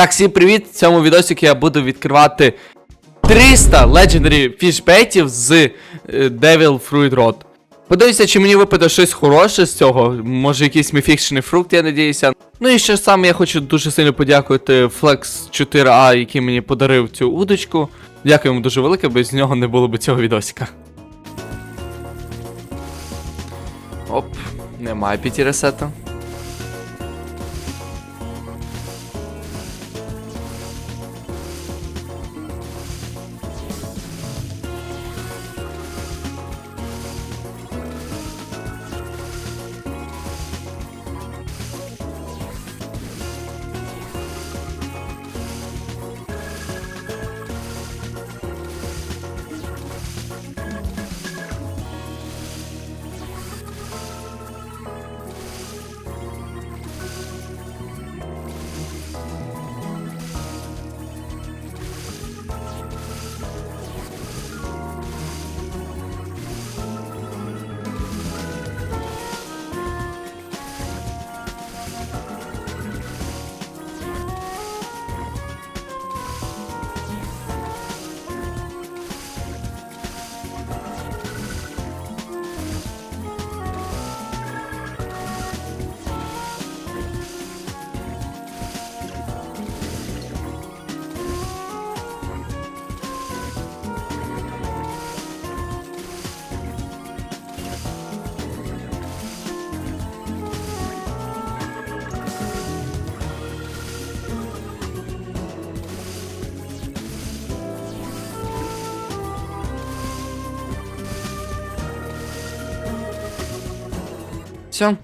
Так, всім привіт! В цьому відосику я буду відкривати 300 Legendary фішбейтів з е, Devil Fruit Road. Подивіться, чи мені випаде щось хороше з цього, може якийсь міфікшний фрукт, я надіюся. Ну і ще саме я хочу дуже сильно подякувати Flex 4A, який мені подарив цю удочку. Дякую йому дуже велике, без нього не було б цього відосика. Оп, немає п'яті ресета. Все.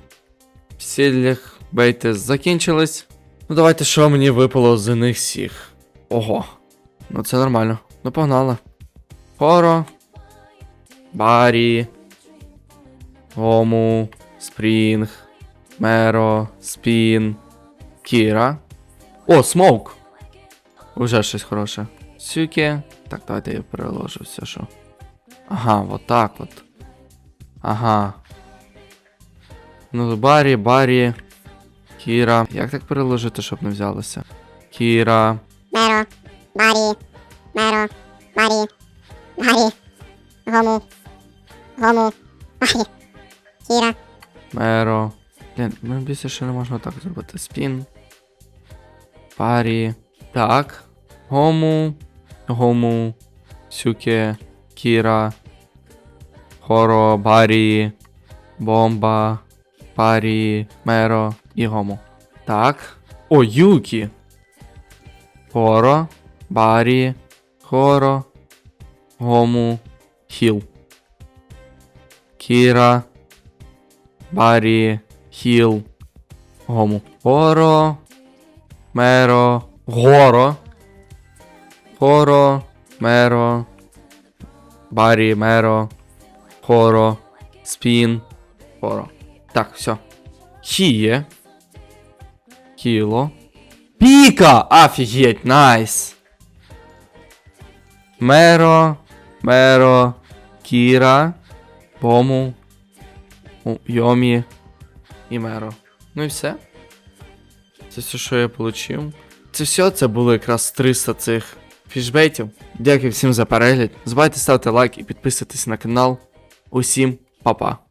Всі бейти закінчились. Ну давайте що мені випало з них всіх. Ого. Ну це нормально. Ну погнали. Хоро. Барі. Гому. Спрінг. Меро. Спін. Кіра. О, смоук. Уже щось хороше. Сюке. Так, давайте я переложу все, що. Ага, вот так от. Ага. Ну, Барі, Барі. Кіра. Як так переложити, щоб не взялося? Кіра. Меро, Барі, Меро, Барі, Барі, Гому, Гому, Барі, Кіра, Меро. Блін, мені більше ще не можна так зробити. Спін. Парі. Так. Гому. Гому. Сюке. Кіра. Хоро. Барі. Бомба. Парі. Меро. І Гому. Так. О, Юкі. Хоро. Барі. Хоро. Гому. Хіл. Кіра. Барі, Хіл, Гому. Горо, Меро, Горо. Горо, Меро, Барі, Меро, Хоро, Спін, Хоро. Так, все. Хіє. Кіло. Піка! Офігеть, найс! Меро, Меро, Кіра, Бому, Йомі і Меро. Ну і все. Це все, що я отримав. Це все, це було якраз 300 цих фішбейтів. Дякую всім за перегляд. Забувайте ставити лайк і підписуватись на канал. Усім па-па.